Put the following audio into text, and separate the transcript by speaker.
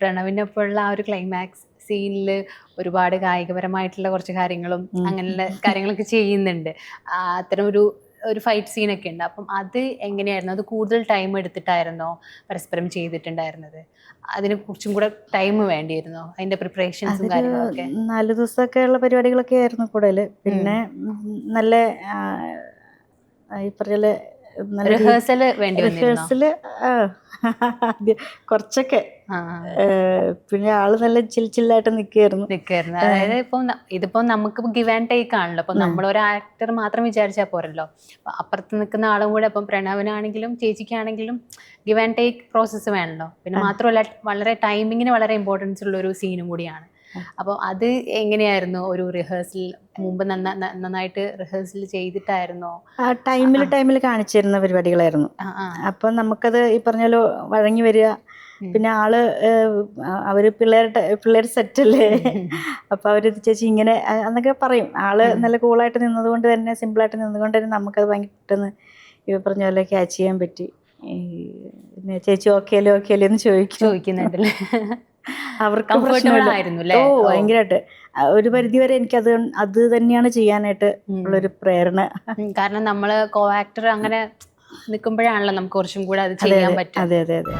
Speaker 1: പ്രണവിനൊപ്പമുള്ള ആ ഒരു ക്ലൈമാക്സ് സീനിൽ ഒരുപാട് കായികപരമായിട്ടുള്ള കുറച്ച് കാര്യങ്ങളും. അങ്ങനെയുള്ള കാര്യങ്ങളൊക്കെ ചെയ്യുന്നുണ്ട്. അത്തരം ഒരു ഒരു ഫൈറ്റ് സീനൊക്കെ ഉണ്ട്. അപ്പം അത് എങ്ങനെയായിരുന്നു? അത് കൂടുതൽ ടൈം എടുത്തിട്ടായിരുന്നോ പരസ്പരം ചെയ്തിട്ടുണ്ടായിരുന്നത്? അതിന് കുറച്ചും കൂടെ ടൈം വേണ്ടിയിരുന്നോ? അതിന്റെ പ്രിപ്പറേഷൻസും കാര്യങ്ങളൊക്കെ?
Speaker 2: നാല് ദിവസമൊക്കെ ഉള്ള പരിപാടികളൊക്കെ ആയിരുന്നു കൂടുതൽ പിന്നെ നല്ല ഈ പറഞ്ഞ
Speaker 1: റിഹേഴ്സൽ
Speaker 2: കുറച്ചൊക്കെ. പിന്നെ ആൾ നല്ല ചിൽ ചില്ലായിട്ട് നിൽക്കുകയായിരുന്നു
Speaker 1: നിൽക്കായിരുന്നു അതായത് ഇപ്പം ഇതിപ്പോ നമുക്ക് ഗിവ് ആൻഡ് ടേക്ക് ആണല്ലോ. അപ്പൊ നമ്മളൊരു ആക്ടർ മാത്രം വിചാരിച്ചാൽ പോരല്ലോ. അപ്പുറത്ത് നിൽക്കുന്ന ആളും കൂടെ ഇപ്പം പ്രണവനാണെങ്കിലും ചേച്ചിക്കാണെങ്കിലും ഗിവ് ആൻഡ് ടേക്ക് പ്രോസസ്സ് വേണല്ലോ. പിന്നെ മാത്രമല്ല വളരെ ടൈമിങ്ങിന് വളരെ ഇമ്പോർട്ടൻസ് ഉള്ള ഒരു സീനും കൂടിയാണ്. അപ്പോൾ അത് എങ്ങനെയായിരുന്നു? ഒരു റിഹേഴ്സൽ മുമ്പ് നന്നായിട്ട് റിഹേഴ്സൽ ചെയ്തിട്ടായിരുന്നോ?
Speaker 2: ടൈമിൽ ടൈമിൽ കാണിച്ചിരുന്ന പരിപാടികളായിരുന്നു. അപ്പം നമുക്കത് ഈ പറഞ്ഞല്ലോ വഴങ്ങി വരിക. പിന്നെ ആൾ അവർ പിള്ളേരുടെ പിള്ളേർ സെറ്റല്ലേ? അപ്പൊ അവർ ചേച്ചി ഇങ്ങനെ എന്നൊക്കെ പറയും. ആൾ നല്ല കൂളായിട്ട് നിന്നതുകൊണ്ട് തന്നെ സിമ്പിളായിട്ട് നിന്നതുകൊണ്ട് തന്നെ നമുക്കത് ഭയങ്കര പെട്ടെന്ന് ഇവ പറഞ്ഞ പോലെ ക്യാച്ച് ചെയ്യാൻ പറ്റി. പിന്നെ ചേച്ചി ഓക്കെ അല്ലേ ഓക്കെ അല്ലേ എന്ന് ചോദിക്കും.
Speaker 1: ചോദിക്കുന്നുണ്ടല്ലേ?
Speaker 2: അവർക്ക് ഓ ഭയങ്കരമായിട്ട് ഒരു പരിധി വരെ എനിക്ക് അത് അത് തന്നെയാണ് ചെയ്യാനായിട്ട്. ഉള്ളൊരു പ്രേരണ.
Speaker 1: കാരണം നമ്മൾ കോ ആക്ടർ അങ്ങനെ നിൽക്കുമ്പോഴാണല്ലോ നമുക്ക് കുറച്ചും കൂടെ അത് ചെയ്യാൻ പറ്റും
Speaker 2: അതെ അതെ അതെ.